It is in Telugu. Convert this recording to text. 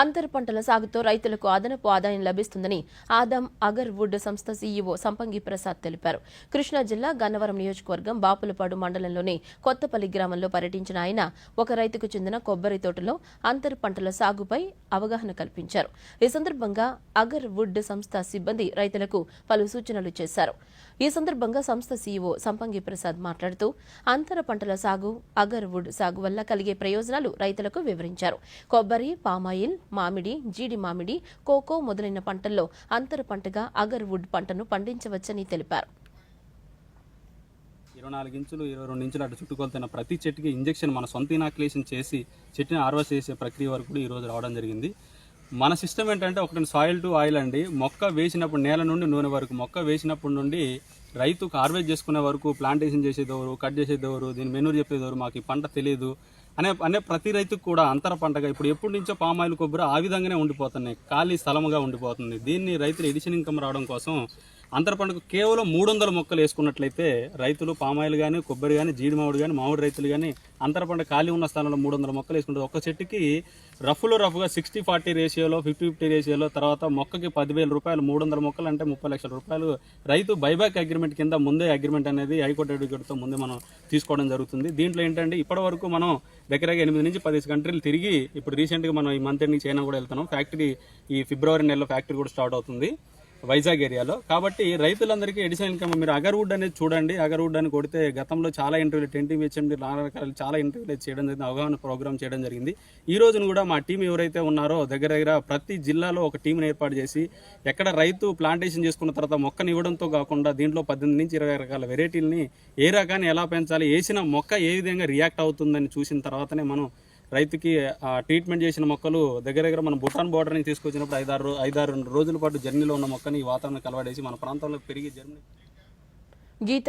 అంతర పంటల సాగుతో రైతులకు అదనపు ఆదాయం లభిస్తుందని ఆదం అగర్ వుడ్ సంస్థ సీఈఓ సంపంగి ప్రసాద్ తెలిపారు. కృష్ణా జిల్లా గన్నవరం నియోజకవర్గం బాపులపాడు మండలంలోని కొత్తపల్లి గ్రామంలో పర్యటించిన ఆయన ఒక రైతుకు చెందిన కొబ్బరి తోటలో అంతర పంటల సాగుపై అవగాహన కల్పించారు. ఈ సందర్భంగా అగర్ వుడ్ సంస్థ సిబ్బంది రైతులకు పలు సూచనలు చేశారు. ఈ సందర్భంగా సంస్థ సీఈఓ సంపంగి ప్రసాద్ మాట్లాడుతూ అంతర పంటల సాగు అగర్వుడ్ సాగు వల్ల కలిగే ప్రయోజనాలు రైతులకు వివరించారు. కొబ్బరి పామాయిల్ మామిడి జీడి మామిడి కోకో మొదలైన పంటల్లో అంతర పంటగా అగర్ వుడ్ పంటను పండించవచ్చని తెలిపారు. ఇరవై నాలుగు ఇంచులు ఇరవై రెండు ఇంచులు అటు చుట్టుకొలుతున్న ప్రతి చెట్టుకి ఇంజెక్షన్ మన సొంత ఇనాక్యులేషన్ చేసి చెట్టుని హార్వెస్ట్ చేసే ప్రక్రియ వరకు కూడా ఈరోజు రావడం జరిగింది. మన సిస్టమ్ ఏంటంటే ఒకటి సాయిల్ టు ఆయిల్ అండి. మొక్క వేసినప్పుడు నేల నుండి నూనె వరకు మొక్క వేసినప్పటి నుండి రైతుకు హార్వెస్ట్ చేసుకునే వరకు ప్లాంటేషన్ చేసేదెవరు కట్ చేసేదెవరు దీని మెనూరు చెప్పేదెవరు మాకు ఈ పంట తెలియదు. అనే అనే ప్రతి రైతుకు కూడా అంతర పంటగా ఇప్పుడు ఎప్పటి నుంచో పామాయిల్ కొబ్బరి ఆ విధంగానే ఉండిపోతున్నాయి. ఖాళీ స్థలముగా ఉండిపోతుంది. దీన్ని రైతులు ఎడిషన్ ఇన్కమ్ రావడం కోసం అంతర పంటకు కేవలం మూడు వందల మొక్కలు వేసుకున్నట్లయితే రైతులు పామాయిల్ కానీ కొబ్బరి కానీ జీడి మామిడి కానీ మామిడి రైతులు కానీ అంతర పంట ఖాళీ ఉన్న స్థానంలో మూడు వందల మొక్కలు వేసుకుంటారు. ఒక చెట్టుకి రఫ్లో రఫ్గా సిక్స్టీ ఫార్టీ రేషియోలో ఫిఫ్టీ ఫిఫ్టీ రేషియోలో తర్వాత మొక్కకి పదివేల రూపాయలు మూడు వందల మొక్కలు అంటే ముప్పై లక్షల రూపాయలు. రైతు బైబ్యాక్ అగ్రిమెంట్ కింద ముందే అగ్రిమెంట్ అనేది హైకోర్టు అడ్వకేట్తో ముందే మనం తీసుకోవడం జరుగుతుంది. దీంట్లో ఏంటంటే ఇప్పటి వరకు మనం దగ్గరగా ఎనిమిది నుంచి పది కంట్రీలు తిరిగి ఇప్పుడు రీసెంట్గా మనం ఈ మంత్ ఎండింగ్ చైనా కూడా వెళ్తున్నాం. ఫ్యాక్టరీ ఈ ఫిబ్రవరి నెలలో ఫ్యాక్టరీ కూడా స్టార్ట్ అవుతుంది. వైజాగ్ ఏరియాలో. కాబట్టి రైతులందరికీ ఎడిషనల్ ఇన్కమ్ మీరు అగర్వుడ్ అనేది చూడండి. అగర్వుడ్ అని కొడితే గతంలో చాలా ఇంటర్వ్యూలు టెంటీ హెచ్ఎండి రకాలు చాలా ఇంటర్వ్యూలు చేయడం జరిగింది. అవగాహన ప్రోగ్రామ్ చేయడం జరిగింది. ఈ రోజున కూడా మా టీం ఎవరైతే ఉన్నారో దగ్గర దగ్గర ప్రతి జిల్లాలో ఒక టీంని ఏర్పాటు చేసి ఎక్కడ రైతు ప్లాంటేషన్ చేసుకున్న తర్వాత మొక్కను ఇవ్వడంతో కాకుండా దీంట్లో పద్దెనిమిది నుంచి ఇరవై రకాల వెరైటీలని ఏ రకాన్ని ఎలా పెంచాలి వేసిన మొక్క ఏ విధంగా రియాక్ట్ అవుతుందని చూసిన తర్వాతనే మనం రైతుకి ఆ ట్రీట్మెంట్ చేసిన మొక్కలు దగ్గర దగ్గర మనం భూటాన్ బోర్డర్ నుంచి తీసుకొచ్చినప్పుడు ఐదారు ఐదారు రోజుల పాటు జర్నీలో ఉన్న మొక్కని ఈ వాతావరణం కలవాడేసి మన ప్రాంతంలో పెరిగి జర్నీ గీత